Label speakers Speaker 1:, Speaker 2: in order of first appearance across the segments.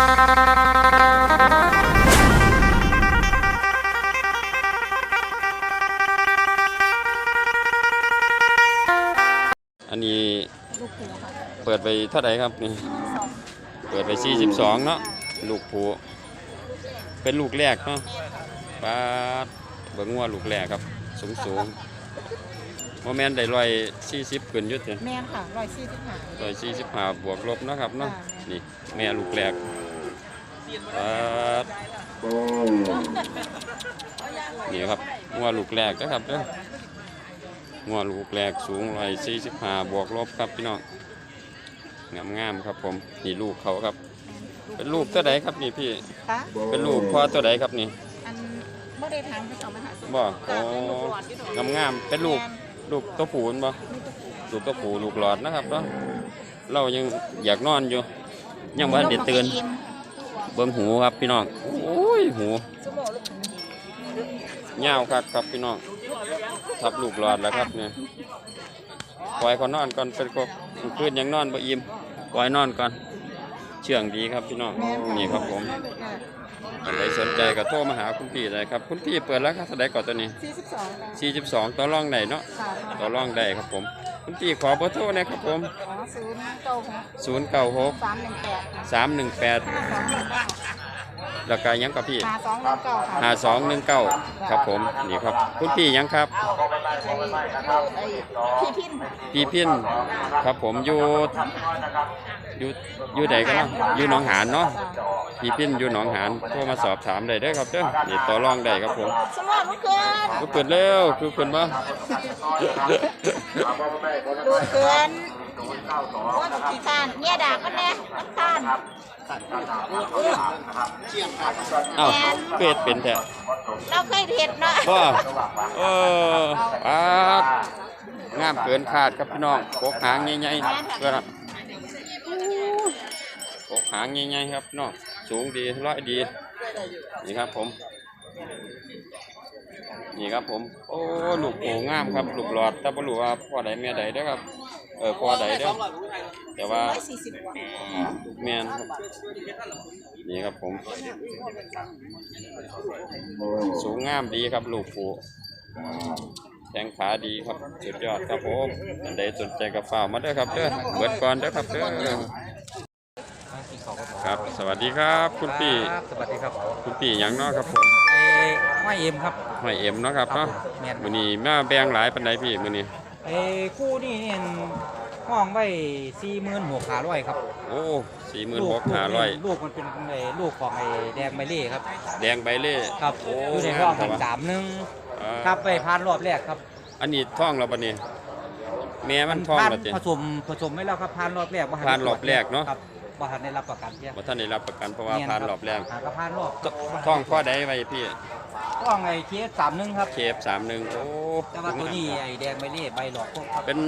Speaker 1: อันนี้
Speaker 2: ลูกผูค่ะ
Speaker 1: เปิดไปเท่าไหร่ครับนี่
Speaker 2: สอง
Speaker 1: เปิดไป 42 เนาะลูกผูเป็นลูกแรกเนาะปาดเบิ่งว่าลูกแรกครับ สูงสูงโมแมนได้ร้อยสี่สิบขึ้นอยุติ
Speaker 2: แม่นค่ะร้อยสี่สิบห้า
Speaker 1: ร้อยสี่สิบห้าบวกลบเนาะครับเนาะ
Speaker 2: ค่ะ
Speaker 1: นี่แม่ลูกแรก ปาดนี่ครับงัวลูกแรกนะครับเด้องัวลูกแรกสูงร้อยสี่สิบห้าบวกลบครับพี่น้องงามงามๆครับผมนี่ลูกเขาครับ เป็นลูกตัวใดครับนี่พี่
Speaker 2: ค่ะ
Speaker 1: เป็นลูกพ่อตัวใดครับนี่
Speaker 2: อันเมื่อได้ทางไปสองมหาส
Speaker 1: บ่
Speaker 2: ค่ะ
Speaker 1: โอ้
Speaker 2: เป็นลูกหลอดที่หนู
Speaker 1: งามงามๆเป็นลูก
Speaker 2: แม่น
Speaker 1: ลูกตัวผูนบ่
Speaker 2: ลูกตัวผู
Speaker 1: ลูกตัวผูลูกหลอดนะครับเนาะเรายังอยากนอนอยู่ ยังบ่ทันได้ตื่นเบิ้งหูครับพี่น้องโอ้ยหู
Speaker 2: ชั่วงา
Speaker 1: วครับครับพี่น้องทับลูกหลอดแล้วครับเนี่ยปล่อยเขานอนก่อนเป็นกบคืนยังนอนบ่อิ่มปล่อยนอนก่อนเชื่องดีครับพี่น้อง
Speaker 2: นี่
Speaker 1: ครับผม
Speaker 2: ค่ะ
Speaker 1: อันใดสนใจก็โทรมาหาคุณพี่ได้ครับ คุณพี่เปิดแล้วครับเท่าใดก่อนตัวนี้
Speaker 2: สี่สิบสองค่ะ
Speaker 1: 42ต่อรองได้เนาะ
Speaker 2: ค่ะ
Speaker 1: ต่อรองได้ครับผม คุณพี่ขอเบอร์โทรหนะครับผม
Speaker 2: อ๋อศูนย์เก้าหก
Speaker 1: 096
Speaker 2: สามหนึ่งแปด
Speaker 1: 318แล้วก็ยังกับพี่
Speaker 2: หาสองหนึ่งเก้าค่ะ
Speaker 1: 5219 ครับผมนี่ครับ คุณพี่ยังครับ
Speaker 2: ไอ้ไอ้พี่พิน
Speaker 1: พี่พินครับผมอยู่ อยู่อยู่ใดกันเนาะอยู่หนองหานเนาะพี่พินอยู่หนองหานโทรมาสอบถามได้เด้อครับเด้อนี่ต่อรองได้ครับผม
Speaker 2: สมองลูกเกิน
Speaker 1: ก็เปิดเร็วคือเปิดบ่
Speaker 2: ลูกเกินว่ากี่ขานเนี่ยด่ากันแน่กันขาน
Speaker 1: เอ้าเป็ดเป็นแท้
Speaker 2: เราเคยเห็นเนาะ
Speaker 1: บ่เออปาดงามเกินคาดครับพี่น้องกกหางใหญ่ๆเพื่อนครับกก หางใหญ่ๆครับพี่น้องสูงดีร้อยดี นี่ครับผม นี่ครับผม โอ้ลูกโป่งามครับลูกหลอดแต่บ่รู้ว่าพ่อใดแม่ใดเด้อครับ เออพ่อใดเด้อแต่ว่า
Speaker 2: ร้อยสี่สิบกว่า
Speaker 1: แม่นครับนี่ครับผม สูงงามดีครับลูกผูแข้งขาดีครับสุดยอดครับผมอันใดสนใจกับฝ่าวมาเด้อครับเด้อเบิดก่อนเด้อครับเด้อ ครับ สวัสดีครับคุณพี่
Speaker 3: ครับสวัสดีครับ
Speaker 1: คุณพี่หยังเนาะครับผม
Speaker 3: เอ้ไม่เอ็มครับ
Speaker 1: หอยเอ็มเนาะครับเนาะ
Speaker 3: แม่น
Speaker 1: มื้อนี้มาแบ่งหลายปานใดพี่มื้อนี้
Speaker 3: เอ้คู่นี่เนี่ยห้องไว้สี่หมื่นหกขาร้อยครับ
Speaker 1: โอ้
Speaker 3: ลูก
Speaker 1: 46,500
Speaker 3: ลูกมันเป็นไอ้ลูกของไอ้แดงใบเล่ครับ
Speaker 1: แดงใบเล่
Speaker 3: ครับ
Speaker 1: โอ้
Speaker 3: อยู่ในห้อง
Speaker 1: ครั
Speaker 3: กับนสามหนึ่ง
Speaker 1: อ่า
Speaker 3: ครับไปพานรอบแรกครับ
Speaker 1: อันนี้ท้องเราปะนี่แม่มันท้อง
Speaker 3: พาน
Speaker 1: แล้วติ
Speaker 3: ผสมผสมไม่แล้วครับพานรอบแรกบ่ทั
Speaker 1: พานรอบแรกเนอะ
Speaker 3: ครับ บ่ทันได้รับประกันเพีย
Speaker 1: บ่ท่านได้รับประกันเพราะว่าผ่านรอบแรก
Speaker 3: หาก็พานรอบ
Speaker 1: ท้องพ่อใดไว้พี่
Speaker 3: ห้องไอ้เคสสามหนึ่งครับ
Speaker 1: เคฟ31โอ้
Speaker 3: แต่ว่าตัวนี้ไอ้แดงใบเล่ใบหลอกพวกครับ
Speaker 1: เป็น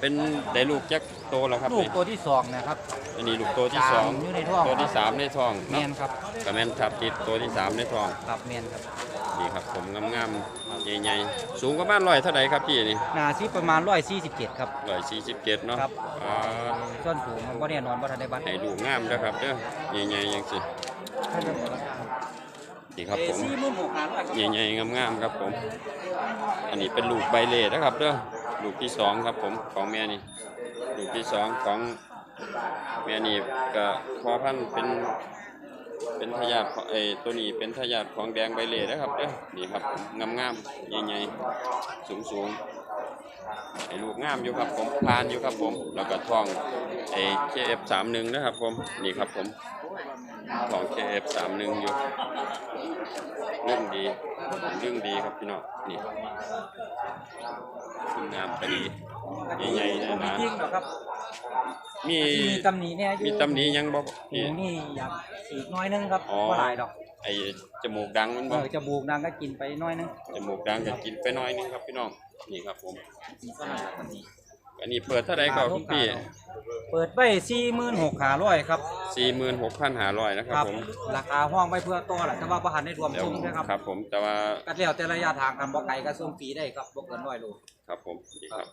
Speaker 1: เป็นได้ลูกจักโตแล้วครับ
Speaker 3: ลูก
Speaker 1: นี่
Speaker 3: ตัวที่สองนะครับ
Speaker 1: อันนี้ลูกโตที่สอง
Speaker 3: สามอยู่ในท้อง
Speaker 1: ตัวที่สามในท้อง
Speaker 3: แม
Speaker 1: เนาะ
Speaker 3: นครับ
Speaker 1: ก็แม่นทับติดตัวที่สามในท้อง
Speaker 3: ครับแมนครับ
Speaker 1: นี่ครับผมงามๆใหญ่ๆสูงประมาณ100เท่าใดครับพี่นี่
Speaker 3: หนาซีประมาณร้อยสี่สิบเจ็ดครับ
Speaker 1: 147เนาะ
Speaker 3: ครับ
Speaker 1: อ่า
Speaker 3: ส่วนสูงมันก็แน่นอนว่าทันได้บัตร
Speaker 1: ให้ดูงามเด้อครับเด้อใหญ่ๆจังซี่นี่ครับผม
Speaker 3: สี่หมื่นหกพันร้อยครับ
Speaker 1: ใหญ่ๆงามๆครับผม อันนี้เป็นลูกใบเล่นะครับเด้อลูกที่สองครับผมของแม่นี่ลูกที่สองของแม่นี่ก็พอพันธุ์เป็น เป็นทายาทของไอ้ตัวนี้เป็นทายาทของแดงใบเล่นะครับเด้อนี่ครับงามๆใหญ่ๆสูงๆไอ้ลูกงามอยู่ครับผมพานอยู่ครับผม แล้วก็ทองไอ้ KF31 นะครับผมนี่ครับผมทอง KF31 อยู่เรื่องดีเรื่องดีครับพี่น้องนี่คุณงามพอดี ใหญ่ๆเลยนะ
Speaker 3: จริงเหรอครับ
Speaker 1: มี
Speaker 3: มีตำหนิเนี่ยอยู่
Speaker 1: มีตำหนี้ยังบ่
Speaker 3: หู
Speaker 1: พี่
Speaker 3: นี่อยากอีกน้อยนึงครับ
Speaker 1: อ๋อ
Speaker 3: ก็หลายดอก
Speaker 1: ไอ้จมูกดังมัน
Speaker 3: เอ
Speaker 1: บ่
Speaker 3: อจมูกนางก็กินไปน้อยนึง
Speaker 1: จมูกดังก็กินไปหน้อยนึงครับพี่น้องนี่ครับผม
Speaker 3: ก็หลายตำหนิ
Speaker 1: อันนี้เปิดเท่าไหร่ก็คุณพี่
Speaker 3: เปิดไปสี่หมื่นหกขาร้อยครับ
Speaker 1: 46,500นะครับผม
Speaker 3: ราคาห้องไว้เพื่อต่อแหละแต่ว่าประหันได้รวม
Speaker 1: เดี๋ยว
Speaker 3: ซุ้มนะครับ
Speaker 1: ครับผมแต่ว่า
Speaker 3: ก็แล้วแต่ระยะทางกันบ่ไกลก็ส่งฟรีได้ครับบ่เกินร้อยโล
Speaker 1: ครับผมนี่ครับ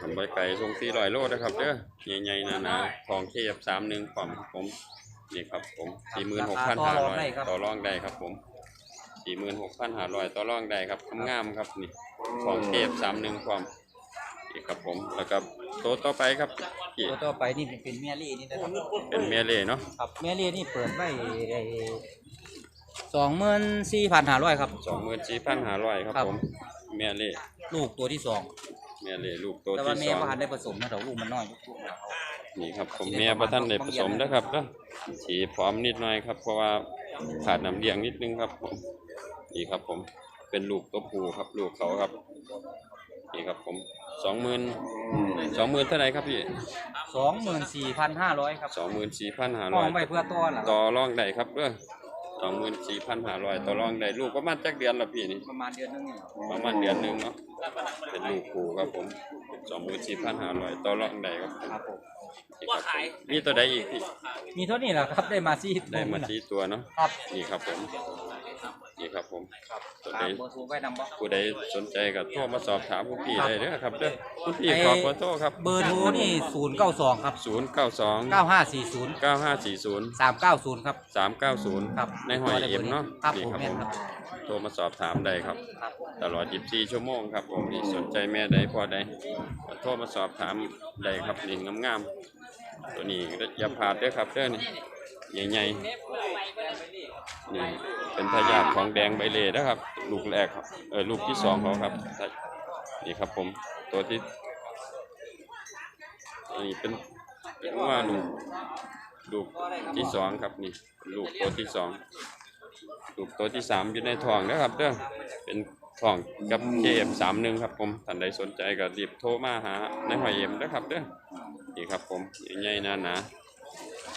Speaker 1: ทำใบไก่ทรงสี่ร้อยโลนะครับเด้อใหญ่ๆหนาๆทองเทียบสามหนึ่งความผมนี่ครับผมสี่หมื่นหกพันห้าร้อยต่อรองได้ครับผมสี่หมื่นหกพันห้าร้อยต่อรองได้ครับงามๆครับนี่ทองเทียบสามหนึ่งความนี่ครับผมแล้วก็โตวต่อไปครับพี่
Speaker 3: ตัวต่อไปนี่เป็นเป็นเมียรี่นี่นะครับ
Speaker 1: เป็นเมียเล่เนาะ
Speaker 3: ครับเมียรี่นี่เปิดไว้สองหมื่นสี่พันห้าร้อยครับ
Speaker 1: สองหมื่นสี่พันห้าร้อยครับ
Speaker 3: ครับ
Speaker 1: ผมเมียเล่
Speaker 3: ลูกตัวที่สอง
Speaker 1: เมียเล่ลูกตัว
Speaker 3: แต่ว่า
Speaker 1: ที่
Speaker 3: แม่
Speaker 1: สอง
Speaker 3: ว่าได้ผสมนะแต่ลูกมันน้อยลูกเรา
Speaker 1: นี่ครับผมเมียประท่านได้ผสมนะครับก็สีพร้อมนิดหน่อยครับ เพราะว่าขาดน้ำเลี้ยงนิดนึงครับผมนี่ครับผมเป็นลูกตัวผู้ครับลูกเขาครับนี่ครับผมสองหมื่นสองหมื่นเท่าไหร่ครับพี่
Speaker 3: สองหมื่นสี่พันห้าร้อยครับ
Speaker 1: สองหมื่นสี่พันห้า
Speaker 3: ห้
Speaker 1: ร้
Speaker 3: อ
Speaker 1: องย
Speaker 3: ไว้เพื่อต้อนหลัง
Speaker 1: ต่อรองได้ครับเออสองหมื่นสี่พันห้าร้อยต่อรองได้ลูกประมาณจักเดือนละพี่นี่
Speaker 3: ประมาณเดือนหนึงนี่
Speaker 1: ประมาณเดือนหนึ่งเนาะ เป็นลูกผู้ครับผมสองหมื่นสี่พันห้าร้อยต่อรองได้ครับผม
Speaker 3: ครับผม
Speaker 1: นี่ครับผมมีตัวใดอีกพี่
Speaker 3: มีเท่านี้แหละครับได้มาสี่
Speaker 1: ได้มา
Speaker 3: ตัว
Speaker 1: ที่ตัวเนาะ
Speaker 3: ครับ
Speaker 1: นี่ครับผม นี่ครับผม
Speaker 3: ครับ
Speaker 1: ตัว
Speaker 3: ตา
Speaker 1: ใด
Speaker 3: มเบอร์โทรไว้นำบ่
Speaker 1: ผู้ใดสนใจก็โทรมาสอบถามคุณพี่
Speaker 3: ครับ
Speaker 1: ได้เด้อครับเด้อคุณพี่
Speaker 3: ไอ้
Speaker 1: ขอเบอร์โทรครับ
Speaker 3: เบอร์โทรนี่ศูนย์เก้าสองครับ
Speaker 1: 0 9 2
Speaker 3: เก้าห้าสี่ศูนย์
Speaker 1: 9 5 4 0
Speaker 3: สามเก้าศูนย์ครับ
Speaker 1: 3 9 0
Speaker 3: ครับ
Speaker 1: ในหอยเอ็มเนาะ
Speaker 3: ครับ
Speaker 1: นี่
Speaker 3: ผม
Speaker 1: ครับ
Speaker 3: แม่
Speaker 1: ผ
Speaker 3: น
Speaker 1: ม
Speaker 3: ครับ
Speaker 1: โทรมาสอบถามได้ครับ
Speaker 3: ครับผม
Speaker 1: ตลอด 24 ชั่วโมงครับผมนี่สนใจแม่ใดพอใดก็โทรมาสอบถามได้ครับนี่งามๆตัวนี้อย่าพลาดเด้อครับเด้อนี่ใหญ่ๆนี่ เป็นทายาทของแดงใบเล่นะครับ ลูกแรกครับเออลูกที่สองเขาครับ นี่ครับผมตัวที่นี่เป็นเป็นว่าลูกลูกที่สองครับนี่ลูกตัวที่สองลูกตัวที่สามอยู่ในท้องนะครับเด้อเป็นท้องกับเจมสามหนึ่งครับผมท่านใดสนใจก็รีบโทรมาหาในหอยเอ็มนะครับเด้อนี่ครับผมใหญ่ๆนานา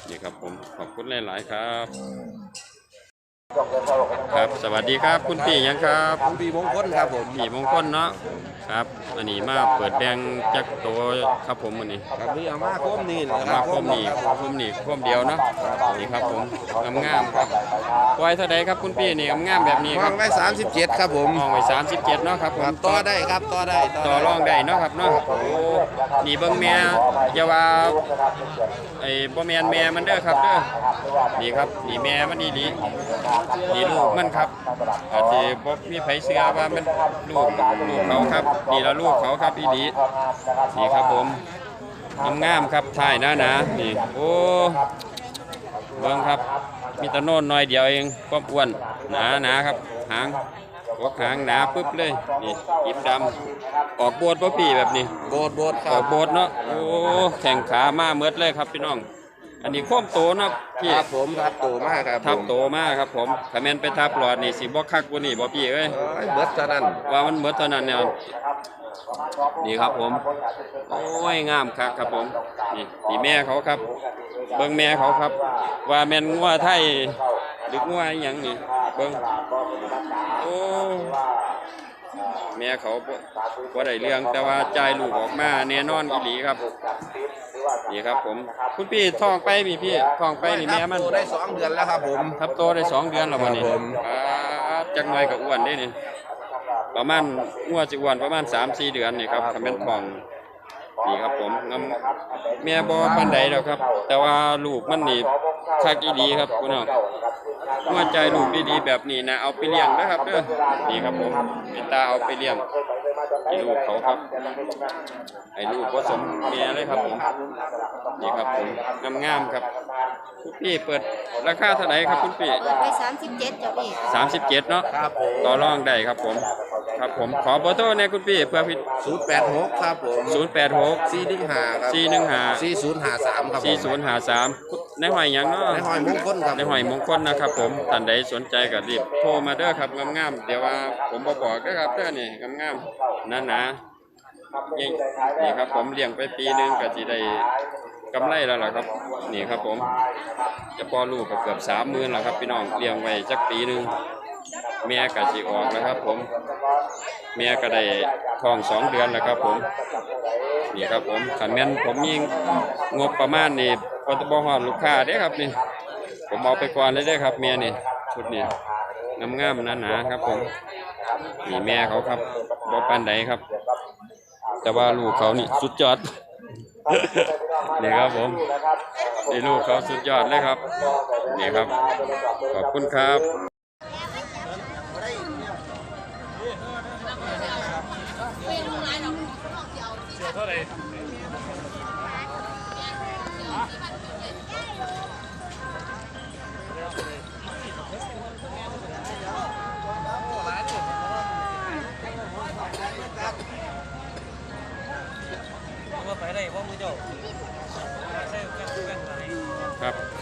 Speaker 1: นี่ครับผมขอบคุณหลายๆครับ ครับ สวัสดีครับคุณพี่ยังครับ
Speaker 4: ผมปีมงคลครับผม
Speaker 1: พี่มงคลเนาะครับอันนี้มาเปิดแดงจักโตครับผมอันนี้
Speaker 4: ครับนี่อาม่าคมนี่แหละ
Speaker 1: เอามาคมนี่คมนี่คมเดียวเนาะนี่ครับผมงามๆครับ ปล่อยเท่าใดครับคุณพี่นี่งามๆแบบนี้ค
Speaker 4: วา
Speaker 1: รับ
Speaker 4: งไว้37 ครับผม
Speaker 1: มองไว้37เนาะครับผ
Speaker 4: ค
Speaker 1: ม
Speaker 4: รับต่อได้ครับต่อได้
Speaker 1: ต่อรองได้เนาะครับเนาะโอ้นี่เบิ่งแม่อย่าว่าไอ้บ่แม่นแม่มันเด้อครับเด้อนี่ครับนี่แม่มันนี่ดีนี่ลูกมันครับอาจจะบ่มีไผเชื่อว่ามันลูกลูกเขาครับนี่ละลูกเขาครับอีดีนี่ครับผมงามๆครับถ่ายหน้าหนานี่โอ้ เบิ่งครับ มีแตะโน่นน้อยเดียวเองความอ้วนหนาหนาครับ หางหัวหางหนาปึ๊บเลยนี่กิบดำออกโบดป่ะพี่แบบนี้
Speaker 4: โบดโบดค
Speaker 1: อ
Speaker 4: รั
Speaker 1: อบกโบดเนาะโอ้แข่งขามาเมดเลยครับพี่น้อง อันนี้โค้มโตเนาะพี่
Speaker 4: ครับผมครับโตมากครับ
Speaker 1: ทับโตมากครับผมถ้าแม่นไปทับหลอดนี่สิบ่คักกว่านี่บ่พี่เอ้ย
Speaker 4: โอ้ยเบิดเท่านั้น
Speaker 1: ว่ามันเบิดเท่านั้นแนว นี่ครับผม โอ้ยงามคักครับผมนี่นี่แม่เขาครับ เบิ่งแม่เขาครับ ว่าแม่นงัวไทยหรืองัวอหยังนี่เบิ่งโอ้แม่เขาบ่บ่ได้เรื่องแต่ว่าจ่ายลูกออกมาแน่นอนอีหลีครับนี่ครับผม คุณพี่ท้องไปมีพี่ท้องไปนี่แม่มัน
Speaker 4: โตได้สองเดือนแล้วครับผม
Speaker 1: ทับโตได้สองเดือนแล้ววันนี้
Speaker 4: ครับผม
Speaker 1: จักหน่อยก็อ้วนได้นี่ ประมาณงัวสิอ้วนประมาณสามสี่เดือนนี่ครับคำเป็นทองนี่ครับผมงามแม่บ่ปานใดแล้วครับ แต่ว่าลูกมันนี่คักดีครับคุณน้องหัวใจลูกดีๆแบบนี้นะเอาไปเลี้ยงนะครับเด้อนี่ครับผมเมตตาเอาไปเลี้ยง ให้ลูกเขาครับให้ลูกผสมเมียเลยครับผมนี่ครับผมงามๆครับคุณพี่เปิดราคาเท่าไหร่ครับคุณพี่
Speaker 2: เปิดไว้สามสิบเจ็ดจ้ะพี่
Speaker 1: สามสิบเจ็ดเนาะ
Speaker 4: ครับผม
Speaker 1: ต่อรองได้ครับผม ครับผมขอเบอร์โทรเนี่ยคุณพี่เพื่อพิ
Speaker 4: 086ครับผม
Speaker 1: ศูนย์แปดหก
Speaker 4: 415ครับ
Speaker 1: สี่หนึ่งห้า
Speaker 4: 4053ครับผม
Speaker 1: สี่ศูนย์หาสาม ในหอยหยังเนาะ
Speaker 4: ในหอยมงคลครับ
Speaker 1: ในหอยมงคลนะครับผมท่านใดสนใจก็รีบโทรมาเด้อครับงามๆเดี๋ยวว่าผมบอกบอกเด้อครับเด้อนี่งามๆหนาๆนี่นี่ครับผมเลี้ยงไปปีหนึงก็สิได้กำไรแล้วล่ะครับ นี่ครับผม จะพอลูกก็เกือบสามหมื่นแล้วครับพี่น้องเลี้ยงไว้จักปีหนึงแม่ก็สิออกแล้วครับผม เมียก็ได้ท้องสองเดือนแล้วครับผมนี่ครับผมขันแม่นผมมีงบประมาณนี่ก็บ่ฮอดลูกค้าเด้ครับนี่ผมเอาไปก่อนเลยเด้ครับเมียนี่ชุดนี้งามๆหนาครับผมนี่แม่เขาครับบ่ปานใดครับ แต่ว่าลูกเขานี่สุดยอดนี่ครับผมนี่ลูกเขาสุดยอดเลยครับนี่ครับ ขอบคุณครับ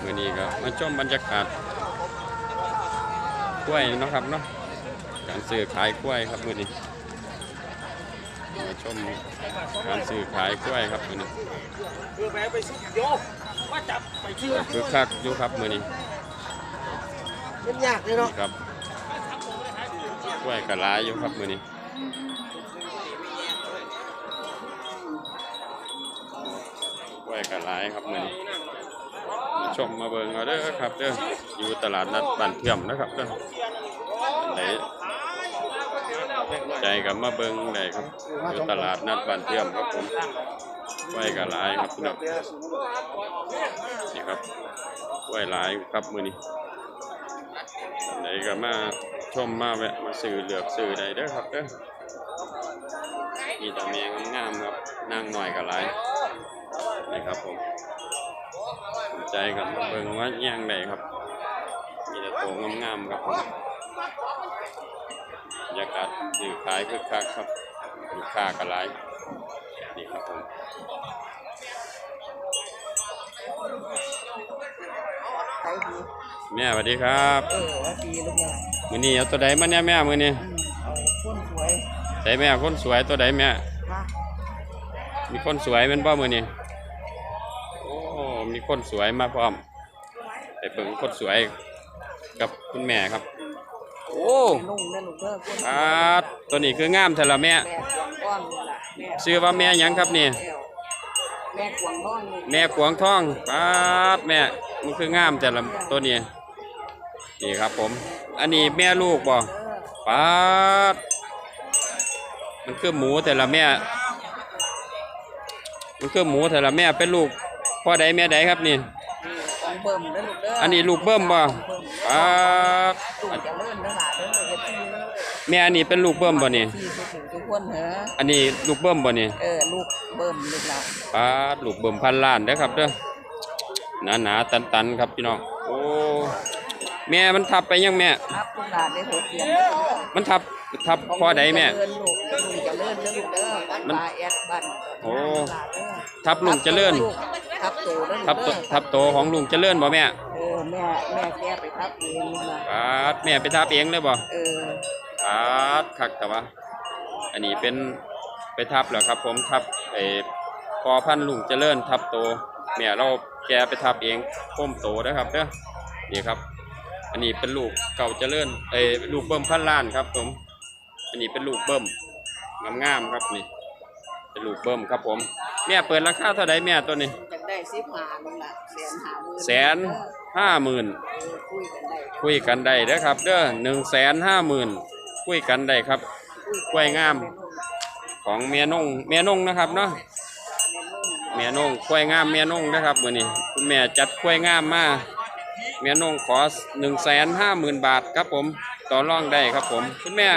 Speaker 3: มือนี้
Speaker 1: ก็มาชมบรรยากาศกล้วยเนาะครับเนาะการซื้อขายกล้วยครับมือนี้มาชมการซื้อขายกล้วยครับมือนี้
Speaker 3: คือไปไปซื้อโยว่าจับไปชื่อ
Speaker 1: คึกคักอยู่ครับมือนี้
Speaker 3: มันยากเลยเนาะ
Speaker 1: นี่ครับกล้วยกระลายอยู่ครับมือนี้กล้วยกระลายครับมือนี้มา ชมมาเบิ่งเอาเด้อครับเด้ออยู่ตลาดนัดบ้านเทียมนะครับเด้ออันไหนใจกับมาเบิ่งได้ครับอยู่ตลาดนัดบ้านเทียมครับผมกล้วกระลายครับพี่น้องนี่ครับกล้วยหลายครับมือนี้อันไหนก็มาชมมาแวะมาซื้อเหลือกซื้อได้เด้อครับเด้อมีแต่แมงงามๆครับนั่งหน่อยก็หลายนี่ครับผม ใจครับมาเบิ่งว่าย่างใดครับ มีแต่โตงามๆครับผมบรรยากาศซื้อขายคึกคักครับลูกค้าก็หลายนี่ครับผม
Speaker 2: ไปดี
Speaker 1: แม่สวัสดีครับ
Speaker 2: เออว่าดีลูกเนี่ย
Speaker 1: มื้อนี้เอาตัวใดมาเนี่ยแม่มื้อนี้
Speaker 2: อืมเอาคนสวย
Speaker 1: ใส่แม่คนสวยตัวใดแม่
Speaker 2: มา
Speaker 1: มีคนสวยแมันบ่มื้อนี้โอ้ มีคนสวยมาพร้อมไปเบิ่งคนสวยกับคุณแม่ครับ โอ้
Speaker 2: นุ่งนั่นลูกเด้อคน
Speaker 1: อาตัวนี้คืองามแท้ละแม่
Speaker 2: แม่กวางก้อนนี่ล่ะแม่
Speaker 1: ชื่อว่าแม่หยังครับนี่
Speaker 2: แม่กวางก้อนนี่
Speaker 1: แม่กวางทองปาดแม่ มันคืองามแต่ละตัวนี้ นี่ครับผม อันนี้แม่ลูกบ่
Speaker 2: เออ
Speaker 1: ปาดมันคือหมูแต่ละแม่ มันคือหมูแต่ละแม่เป็นลูก พ่อใดแม่ใดครับนี่
Speaker 2: ของเบิ่มเด้อลูกเด้อ
Speaker 1: อันนี้ลูกเบิ้มบ่
Speaker 2: เบิ่ม
Speaker 1: ปาด
Speaker 2: ลูกจะเลื่อนเด้อหล่ะเด้ออย่าที่เลย
Speaker 1: แม่อันนี้เป็นลูกเบิ้มบ่นี่
Speaker 2: ที่ทุกถึงทุกคนเหรอ
Speaker 1: อันนี้ลูกเบิ้มบ่นี่
Speaker 2: เออลูกเบิ่มลูกเรา
Speaker 1: ปาดลูกเบิ้มพันล้านเด้อครับเด้อหนาหนาตันตันๆครับพี่น้องโอ้ แม่มันทับไปยังแม่
Speaker 2: ครับลูกหลานได้หกเดือนเด้อ
Speaker 1: มันทับทับพ่อใดแม่
Speaker 2: เลื่อนลูกลูกจะเลื่อนเด้อลูกเด้อบ้าน
Speaker 1: มัน
Speaker 2: ปลาแอดบ้าน
Speaker 1: โอ้
Speaker 2: หลานเด้อ
Speaker 1: ทับลุงเจริญ
Speaker 2: ทับโตเด้อ
Speaker 1: ทับโตทับโตของลุงเจริญบ่แม่
Speaker 2: เออแม่แม่แกไปทับเองนี่ล่ะ
Speaker 1: ปาดแม่ไปทับเองเลยบ่
Speaker 2: เออ
Speaker 1: ปาดคักแต่ว่า อันนี้เป็นไปทับเหรอครับ ผมทับไอ้พอพันธุ์ลุงเจริญทับโตแม่เราแกไปทับเองโค้มโตนะครับเด้อนี่ครับอั นนี้เป็นลูกเก่าเจริญเอ้ยลูกเบิ่มพันล้านครับผม อันนี้เป็นลูกเบิ่มงามๆครับนี่ เป็นลูกเบิ่มครับผม แม่เปิดราคาเท่าไดแม่ตัวนี้
Speaker 2: จะได้สิบหานึงล่ะแสนหาหมื่น
Speaker 1: แสนห้าหมื่น
Speaker 2: เออคุยกันได้
Speaker 1: คุยกันได้เด้อครับ เด้อหนึ่งแสนห้าหมื่นคุยกันได้ครับกล้วยงามของเมียนงเมียนงนะครับเนาะเมียนงกล้วยงามเมียนงนะครับมื้อนี้คุณแม่จัดกล้วยงามมา เมียนงขอหนึ่งแสนห้าหมื่นบาทครับผมต่อรองได้ครับผมคุณแม่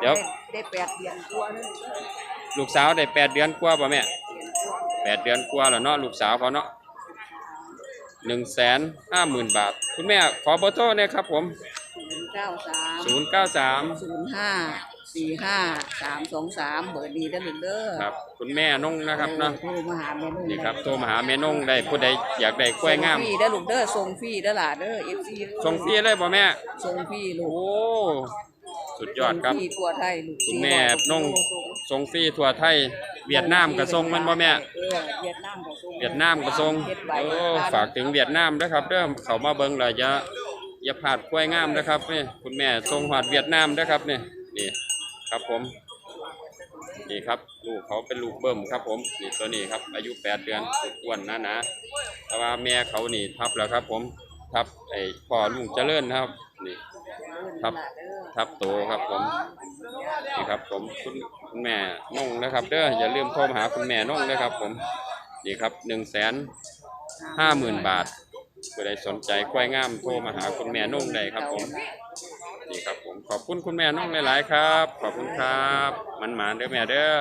Speaker 1: เดี๋ยว
Speaker 2: ได้แปดเดือนกว่าเลย
Speaker 1: ลูกสาวได้แปดเดือนกว่าป่ะแม่
Speaker 2: เดือนกว่า
Speaker 1: แปดเดือนกว่าแล้วเนาะลูกสาวเขาเนาะหนึ่งแสนห้าหมื่นบาท คุณแม่ขอเบอร์โทรหนะครับผม
Speaker 2: ศูนย์เก้าสาม
Speaker 1: ศูนย์เก้าสาม
Speaker 2: ศูนย์ห้า สี่ห้าสามสองสามเบอร์ดีได้อลูกเด้อ
Speaker 1: ครับ คุณแม่นงนะครับเนาะ
Speaker 2: โทรมาหาแม่นุ่ง
Speaker 1: นี่ครับโทรมาหาแม่นงได้ผู้ใดอยากได้กล้วยงาม
Speaker 2: ส่ฟรีได้อลูกเด้อส่งฟรีได้อล่ะเด้อเอฟซี
Speaker 1: ส่งฟรีเลยป่ะแม่
Speaker 2: ส่งฟรีลู
Speaker 1: โอ้
Speaker 2: ก
Speaker 1: สุดยอดครับ
Speaker 2: ส่งฟรีทั่วไทยลูก
Speaker 1: คุณแม่
Speaker 2: 400
Speaker 1: นุ่ง
Speaker 2: ส่ง
Speaker 1: ส่งฟรีทั่วไทย เวียดนามก็ส่งมันบ่แม่
Speaker 2: เออเวียดนามก็ส่ง
Speaker 1: เวียดนามก็ส่ง
Speaker 2: เฮ็ดใบ
Speaker 1: โอ้ฝากถึงเวียดนามด้วยครับเด้อเขามาเบิ่งแล้วอย่าอย่าพลาดกล้วยงามนะครับนี่คุณแม่ส่งฮอดเวียดนามนะครับนี่นี่ ครับผม นี่ครับ ลูกเขาเป็นลูกเบิ่มครับ ผมนี่ตัวนี้ครับ อายุแปดเดือนสุดอ้วนนะนะแต่ว่าแม่เขานี่ทับแล้วครับ ผมทับไอ้พ่อลุงเจริญครับ นี่ครับทับโตครับผมนี่ครับ ผมคุณคุณแม่นงนะครับ เด้ออย่าลืมโทรมาหาคุณแม่นงนะครับ ผมนี่ครับหนึ่งแสนห้าหมื่นบาทผู้ใดสนใจควายงามโทรมาหาคุณแม่นงได้ครับผม นี่ครับผมขอบคุณคุณแม่น้องหลาย ๆ ครับ ขอบคุณครับ มันหมานเด้อแม่เด้
Speaker 5: อ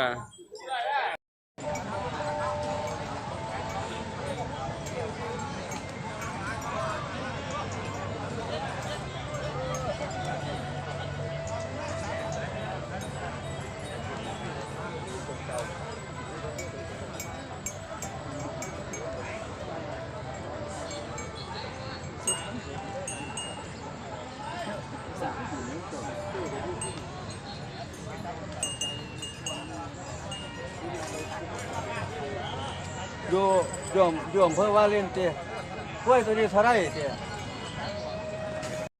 Speaker 5: ยู่อยู่อยู่อำเภอว่าเล่นเตี้ยกล้วยตัวนี้เท่าไรเตี้ย